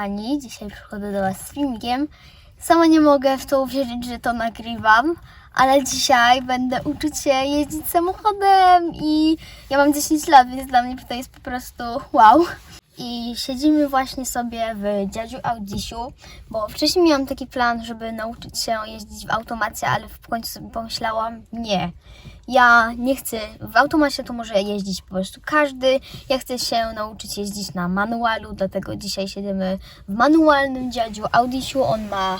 Kochani, dzisiaj przychodzę do Was z filmikiem. Sama nie mogę w to uwierzyć, że to nagrywam, ale dzisiaj będę uczyć się jeździć samochodem i ja mam 10 lat, więc dla mnie to jest po prostu wow. I siedzimy właśnie sobie w dziadziu Audisiu, bo wcześniej miałam taki plan, żeby nauczyć się jeździć w automacie, ale w końcu sobie pomyślałam, nie. Ja nie chcę, w automacie to może jeździć po prostu każdy. Ja chcę się nauczyć jeździć na manualu, dlatego dzisiaj siedzimy w manualnym dziadziu Audisiu. On ma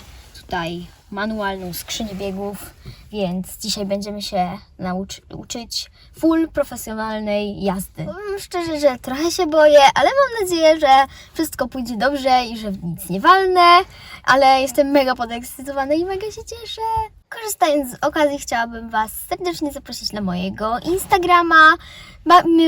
tutaj manualną skrzynię biegów, więc dzisiaj będziemy się nauczy- uczyć full profesjonalnej jazdy. Powiem szczerze, że trochę się boję, ale mam nadzieję, że wszystko pójdzie dobrze i że nic nie walnę, ale jestem mega podekscytowana i mega się cieszę. Korzystając z okazji, chciałabym Was serdecznie zaprosić na mojego Instagrama.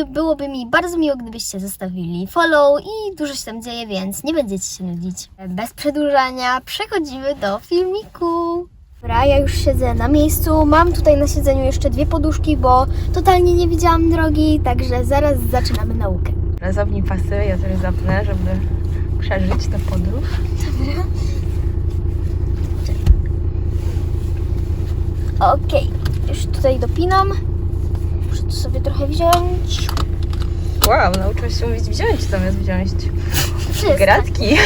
Byłoby mi bardzo miło, gdybyście zostawili follow i dużo się tam dzieje, więc nie będziecie się nudzić. Bez przedłużania przechodzimy do filmiku. Dobra, ja już siedzę na miejscu. Mam tutaj na siedzeniu jeszcze dwie poduszki, bo totalnie nie widziałam drogi, także zaraz zaczynamy naukę. Zapnij pasy, ja też zapnę, żeby przeżyć tę podróż. Okej, już tutaj dopinam. Muszę tu sobie trochę wziąć. Wow, nauczyłaś się mówić wziąć zamiast wziąć. Wszystko. Gratki.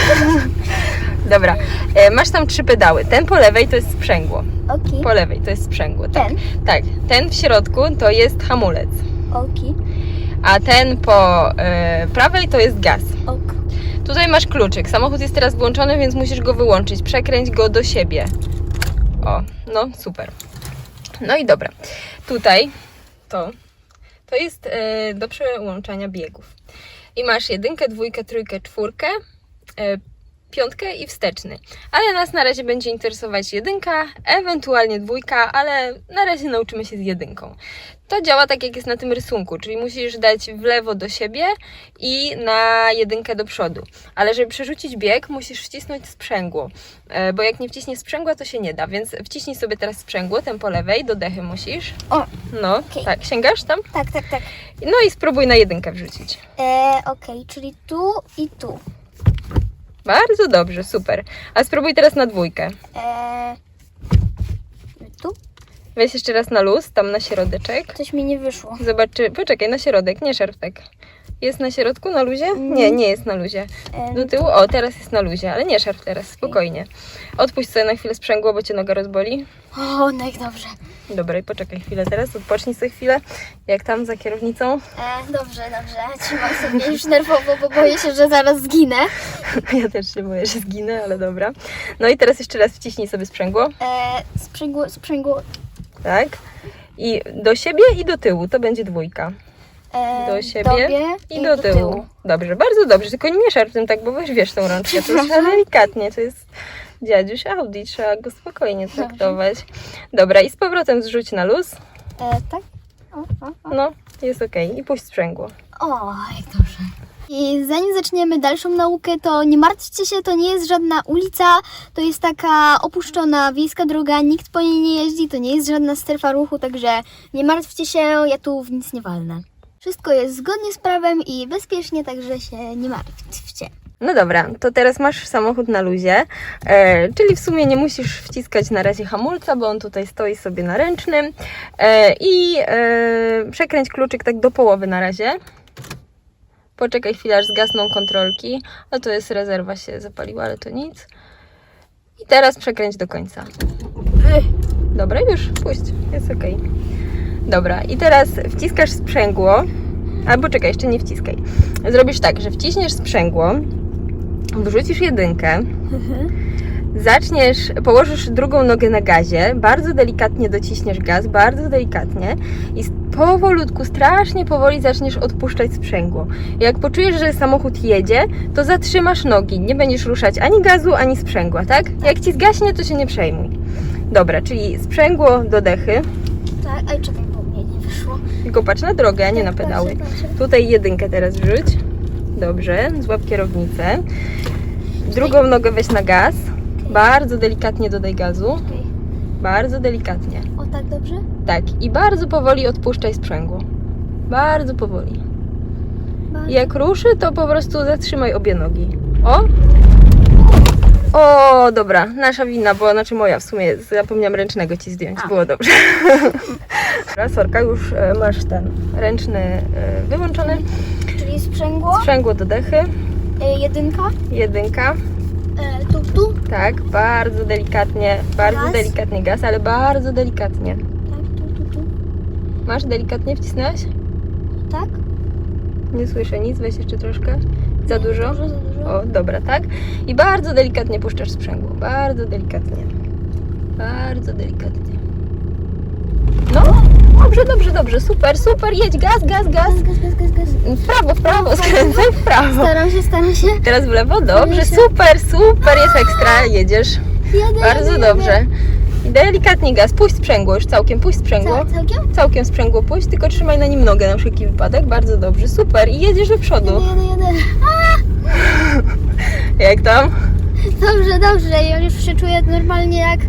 Dobra, e, masz tam trzy pedały. Ten po lewej to jest sprzęgło. Okej, Po lewej to jest sprzęgło, tak. Ten? Tak, ten w środku to jest hamulec, okej, a ten po e, prawej to jest gaz. ok. Tutaj masz kluczyk. Samochód jest teraz włączony, więc musisz go wyłączyć. Przekręć go do siebie. O, no super. No i dobra. Tutaj to, to jest e, do przełączania biegów. I masz jedynkę, dwójkę, trójkę, czwórkę, e, piątkę i wsteczny. Ale nas na razie będzie interesować jedynka, ewentualnie dwójka, ale na razie nauczymy się z jedynką. To działa tak, jak jest na tym rysunku, czyli musisz dać w lewo do siebie i na jedynkę do przodu. Ale żeby przerzucić bieg, musisz wcisnąć sprzęgło, e, bo jak nie wciśniesz sprzęgła, to się nie da. Więc wciśnij sobie teraz sprzęgło, ten po lewej, do dechy musisz. O, No, Okej. tak, sięgasz tam? tak, tak, tak. No i spróbuj na jedynkę wrzucić. E, okej, czyli tu i tu. Bardzo dobrze, super. A spróbuj teraz na dwójkę. E, tu? Weź jeszcze raz na luz, tam na środeczek. Coś mi nie wyszło. Zobacz, czy... Poczekaj, na środek, nie szarp tak. Jest na środku, na luzie? Nie, nie jest na luzie. Do tyłu? O, teraz jest na luzie, ale nie szarp teraz, spokojnie. Odpuść sobie na chwilę sprzęgło, bo cię noga rozboli. o, no i dobrze. Dobra, i poczekaj chwilę teraz, odpocznij sobie chwilę. Jak tam za kierownicą? E, dobrze, dobrze. Trzymam sobie już nerwowo, bo boję się, że zaraz zginę. Ja też się boję, że zginę, ale dobra. No i teraz jeszcze raz wciśnij sobie sprzęgło, E, sprzęgło, sprzęgło. tak? I do siebie i do tyłu, to będzie dwójka. E, Do siebie tobie I do tyłu. Dobrze, bardzo dobrze, tylko nie szarp tym tak, bo weź wiesz tą rączkę, to jest Przepraszam. delikatnie, to jest dziadziuś Audi, trzeba go spokojnie traktować. Dobra, i z powrotem zrzuć na luz, E, tak? O, o, o. no, jest ok. I puść sprzęgło. O, jak dobrze. I zanim zaczniemy dalszą naukę, to nie martwcie się, to nie jest żadna ulica, to jest taka opuszczona wiejska droga, nikt po niej nie jeździ, to nie jest żadna strefa ruchu, także nie martwcie się, ja tu w nic nie walnę. Wszystko jest zgodnie z prawem i bezpiecznie, także się nie martwcie. No dobra, to teraz masz samochód na luzie, e, czyli w sumie nie musisz wciskać na razie hamulca, bo on tutaj stoi sobie na ręcznym e, i e, przekręć kluczyk tak do połowy na razie. Poczekaj chwilę, aż zgasną kontrolki. A to jest rezerwa się zapaliła, ale to nic. I teraz przekręć do końca. Dobra, już, puść, jest ok. Dobra, i teraz wciskasz sprzęgło, albo czekaj, jeszcze nie wciskaj. Zrobisz tak, że wciśniesz sprzęgło, wrzucisz jedynkę, zaczniesz, położysz drugą nogę na gazie, bardzo delikatnie dociśniesz gaz, bardzo delikatnie i powolutku, strasznie powoli zaczniesz odpuszczać sprzęgło. Jak poczujesz, że samochód jedzie, to zatrzymasz nogi, nie będziesz ruszać ani gazu, ani sprzęgła, tak? Jak ci zgaśnie, to się nie przejmuj. Dobra, czyli sprzęgło do dechy, Tak, aj czekaj, bo mnie nie wyszło. Tylko patrz na drogę, a nie na Tak, pedały. patrzę. Tutaj jedynkę teraz wrzuć. Dobrze, złap kierownicę. Drugą nogę weź na gaz. Bardzo delikatnie dodaj gazu. Bardzo delikatnie. O tak dobrze? Tak, i bardzo powoli odpuszczaj sprzęgło. Bardzo powoli. Jak ruszy, to po prostu zatrzymaj obie nogi. O! O, dobra, nasza wina, bo znaczy moja w sumie, zapomniałam ręcznego ci zdjąć, A. było dobrze. Dobra, Sorka, już e, masz ten ręczny e, wyłączony, Czyli sprzęgło, sprzęgło do dechy, y, jedynka, jedynka, y, tu, tu, tak, bardzo delikatnie, bardzo Gaz? delikatnie gaz, ale bardzo delikatnie. tak, tu, tu, tu, Masz delikatnie wcisnęłaś? tak. Nie słyszę nic, weź jeszcze troszkę. Za dużo? Dużo, za dużo. O, dobra, tak? I bardzo delikatnie puszczasz sprzęgło. Bardzo delikatnie. Bardzo delikatnie. No, dobrze, dobrze, dobrze. Super, super. Jedź, gaz, gaz, gaz. Gaz, gaz, gaz, gaz. W prawo, w prawo, skręcaj w prawo. Staram się, staram się. Teraz w lewo, dobrze, super, super, jest ekstra, jedziesz. Jadę, Bardzo jadę, dobrze. jadę. Delikatnie gaz, puść sprzęgło już całkiem, puść sprzęgło. Ca- całkiem? Całkiem sprzęgło puść, tylko trzymaj na nim nogę na wszelki wypadek. Bardzo dobrze, super. I jedziesz do przodu. Jadę, jadę, jadę. Jak tam? Dobrze, dobrze. Ja już się czuję normalnie jak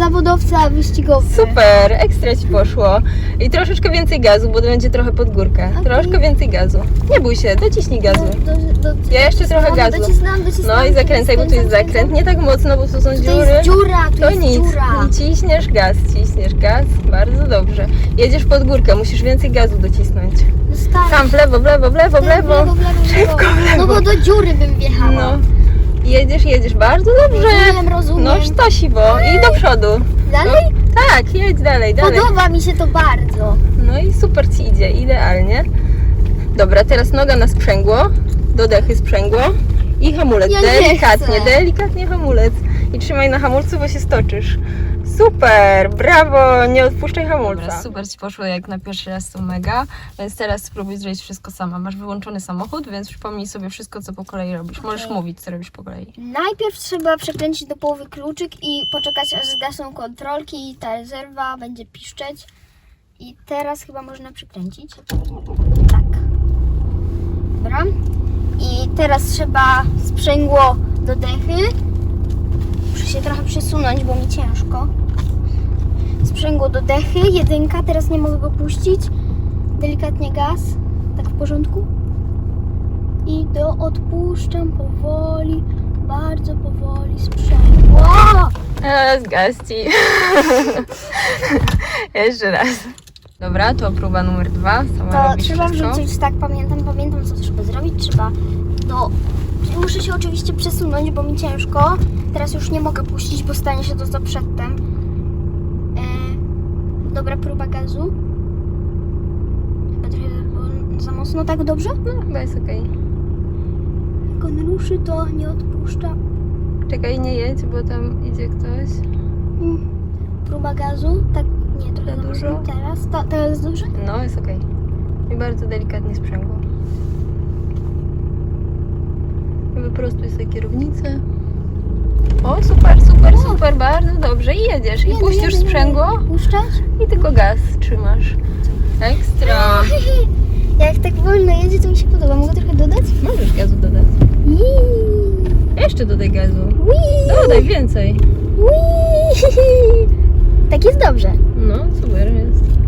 zawodowca wyścigowy. Super, ekstra ci poszło. I troszeczkę więcej gazu, bo będzie trochę pod górkę. Okej. Troszkę więcej gazu. Nie bój się, dociśnij gazu. Do, do, do, Ja jeszcze trochę gazu. Docisnąłem, docisnąłem. No i zakręcaj, bo tu jest zakręt. Nie tak mocno, bo tu są skręcam. To dziury. jest dziura, tu To jest nic. dziura. I ciśniesz gaz, ciśniesz gaz. Bardzo dobrze. Jedziesz pod górkę, musisz więcej gazu docisnąć. No stary. Tam w lewo, w lewo, w lewo, w lewo. w lewo, w lewo, w lewo. Szybko w lewo. No bo do dziury bym wjechała. No. Jedziesz, jedziesz. Bardzo dobrze. Rozumiem, rozumiem. No sztosiwo. I do przodu. Dalej? Tak, jedź dalej, dalej. Podoba mi się to bardzo. No i super ci idzie, idealnie. Dobra, teraz noga na sprzęgło, do dechy sprzęgło i hamulec. Ja nie delikatnie, chcę. delikatnie hamulec. I trzymaj na hamulcu, bo się stoczysz. Super, brawo, nie odpuszczaj hamulca. Dobra, super ci poszło jak na pierwszy raz to mega, więc teraz spróbuj zrobić wszystko sama. Masz wyłączony samochód, więc przypomnij sobie wszystko, co po kolei robisz. Możesz mówić, co robisz po kolei. Najpierw trzeba przekręcić do połowy kluczyk i poczekać aż zgasną kontrolki i ta rezerwa będzie piszczeć. I teraz chyba można przykręcić. Tak. Dobra. I teraz trzeba sprzęgło do dechy. Muszę się trochę przesunąć, bo mi ciężko. Sprzęgło do dechy, jedynka, teraz nie mogę go puścić. Delikatnie gaz, tak w porządku. I do odpuszczam powoli, bardzo powoli sprzęgło. Eee, zgaś ci. Jeszcze raz. Dobra, to próba numer dwa. Sama To trzeba wszystko. wrzucić, tak pamiętam, pamiętam co trzeba zrobić. Trzeba do... Muszę się oczywiście przesunąć, bo mi ciężko. Teraz już nie mogę puścić, bo stanie się to za przedtem. E, dobra próba gazu. Chyba trochę za, mocno, tak dobrze? No, chyba jest okej. Jak on ruszy, to nie odpuszcza. Czekaj, nie jedź, bo tam idzie ktoś. Mm. Próba gazu, tak, nie, trochę Za za dużo? mocno. Teraz, to, teraz jest dobrze? No, jest okej. I bardzo delikatnie sprzęgło. Wyprostuj sobie kierownicę. O, super, super, super, bardzo dobrze. I jedziesz. I puścisz sprzęgło. Puszczać? i tylko gaz trzymasz. Ekstra. Jak tak wolno jedzie, to mi się podoba. Mogę trochę dodać? Możesz gazu dodać. Jeszcze dodaj gazu. Dodaj więcej. Tak jest dobrze. No, super jest.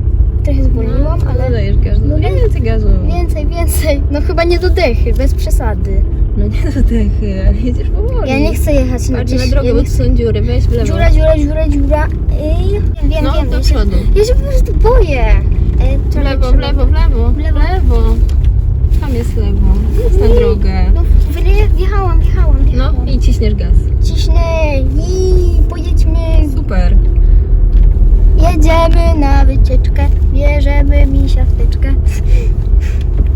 Trochę zwolniłam, ale Dodajesz gazu. Dodaj. Więcej gazu. więcej, więcej. No chyba nie do dechy, bez przesady. No nie do dechy, ale jedziesz powoli. Ja nie chcę jechać na Patrz na gdzieś. drogę, ja bo nie tu chcę. są dziury. Weź w lewo. Dziura, dziura, dziura, dziura. Ej, wiem, wiem, No, wiem. do Ja się, przodu. ja się po prostu boję. E, W czekaj, lewo, w trzeba- lewo, w lewo, w lewo. Tam jest lewo. Jest na Nie. drogę. No, wje- wjechałam, wjechałam, No wjechałam. i ciśniesz gaz. Ciśnę i pojedźmy. Super. Jedziemy na wycieczkę, bierzemy mi siateczkę.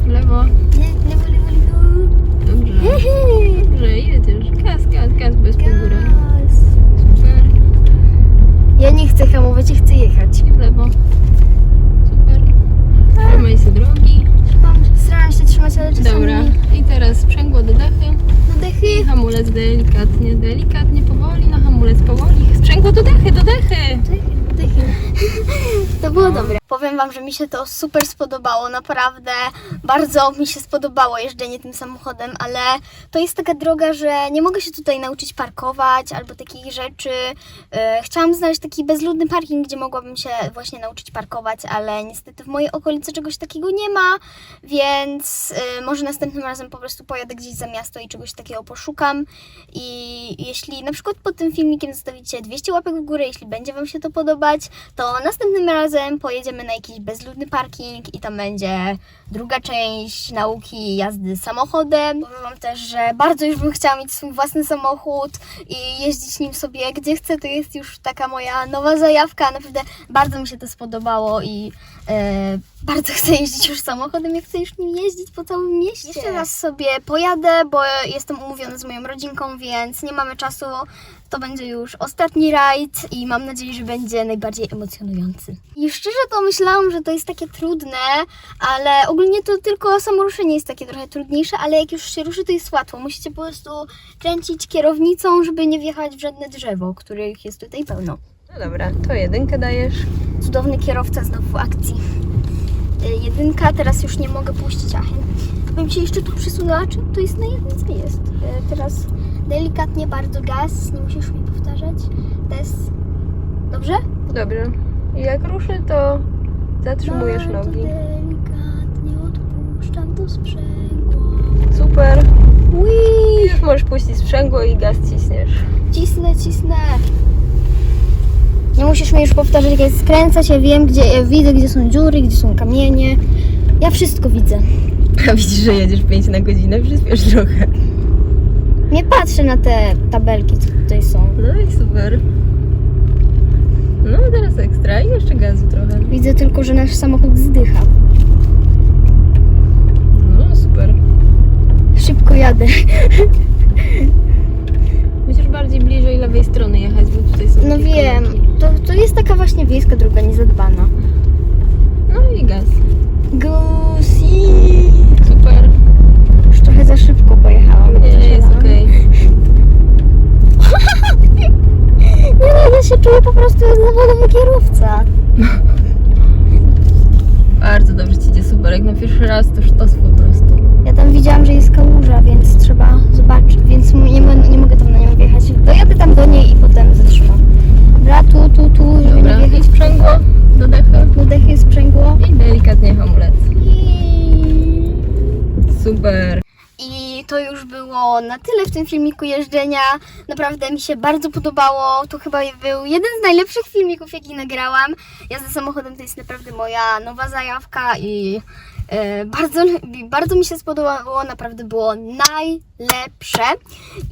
W lewo. Nie, lewo, lewo, lewo. Dobrze. Dobrze, jedziesz. Gaz, gaz, gaz bez. Gaz. Super. Ja nie chcę hamować, ja chcę jechać. I w lewo. Super. Trzymaj się drogi. Staram się trzymać, ale czasami Dobra. I teraz sprzęgło do dechy. do dechy. Hamulec delikatnie, delikatnie, powoli na hamulec, powoli. Sprzęgło do dechy, do dechy. Dechy. To było dobre. Po powiem Wam, że mi się to super spodobało, naprawdę bardzo mi się spodobało jeżdżenie tym samochodem, ale to jest taka droga, że nie mogę się tutaj nauczyć parkować albo takich rzeczy. E, Chciałam znaleźć taki bezludny parking, gdzie mogłabym się właśnie nauczyć parkować, ale niestety w mojej okolicy czegoś takiego nie ma, więc e, może następnym razem po prostu pojadę gdzieś za miasto i czegoś takiego poszukam. I jeśli na przykład pod tym filmikiem zostawicie 200 łapek w górę, jeśli będzie Wam się to podobać, to następnym razem pojedziemy na jakiś bezludny parking i tam będzie druga część nauki jazdy samochodem. Powiem Wam też, że bardzo już bym chciała mieć swój własny samochód i jeździć nim sobie gdzie chcę. To jest już taka moja nowa zajawka. Naprawdę bardzo mi się to spodobało i e, bardzo chcę jeździć już samochodem. Ja chcę już nim jeździć po całym mieście. Jeszcze raz sobie pojadę, bo jestem umówiona z moją rodzinką, więc nie mamy czasu. To będzie już ostatni rajd i mam nadzieję, że będzie najbardziej emocjonujący. I szczerze to myślałam, że to jest takie trudne, ale ogólnie to tylko samo ruszenie jest takie trochę trudniejsze, ale jak już się ruszy, to jest łatwo. Musicie po prostu kręcić kierownicą, żeby nie wjechać w żadne drzewo, których jest tutaj pełno. No dobra, to jedynkę dajesz. Cudowny kierowca znowu w akcji. Y, Jedynka, teraz już nie mogę puścić Achen. Bym się jeszcze tu przysunęła, czy to jest na jedynce jest. Y, Teraz delikatnie bardzo gaz, nie musisz mi powtarzać. Test. Dobrze? Dobrze. I jak ruszy, to zatrzymujesz Bardzo nogi. delikatnie odpuszczam to sprzęgło. Super. I już możesz puścić sprzęgło i gaz ciśniesz. cisnę, cisnę. Nie musisz mi już powtarzać, jak skręca się, wiem, gdzie widzę, gdzie są dziury, gdzie są kamienie. Ja wszystko widzę. A widzisz, że jedziesz 5 na godzinę, przyspiesz trochę. Nie patrzę na te tabelki, co tutaj są. No i super. No teraz ekstra i jeszcze gazu trochę. Widzę tylko, że nasz samochód zdycha. No super. Szybko jadę. Musisz bardziej bliżej lewej strony jechać, bo tutaj są No takie wiem, to, to jest taka właśnie wiejska droga niezadbana. No i gaz. Gusi! Super. Już trochę za szybko pojechałam. Nie, jest Zasiadałam. okej. Nie no, ja się czuję po prostu jak zawodowy kierowca. Bardzo dobrze ci idzie, super. Jak na pierwszy raz, to sztos po prostu. Ja tam widziałam, że jest kałuża, więc trzeba zobaczyć, więc nie, nie mogę tam na nią wjechać. Dojadę tam do niej i potem zatrzymam. Dobra, tu, tu, tu, żeby Dobra, nie to już było na tyle w tym filmiku jeżdżenia. Naprawdę mi się bardzo podobało. To chyba był jeden z najlepszych filmików, jaki nagrałam. Jazda samochodem to jest naprawdę moja nowa zajawka i bardzo, bardzo mi się spodobało. Naprawdę było najlepsze.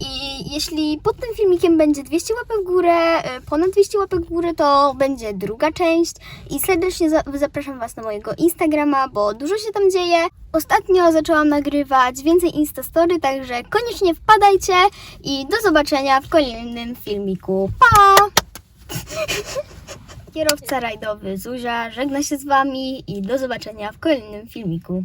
I jeśli pod tym filmikiem będzie 200 łapek w górę, e, ponad 200 łapek w górę, to będzie druga część. I serdecznie za- zapraszam Was na mojego Instagrama, bo dużo się tam dzieje. Ostatnio zaczęłam nagrywać więcej Instastory, także koniecznie wpadajcie i do zobaczenia w kolejnym filmiku. Pa! Kierowca rajdowy Zuzia żegna się z Wami i do zobaczenia w kolejnym filmiku.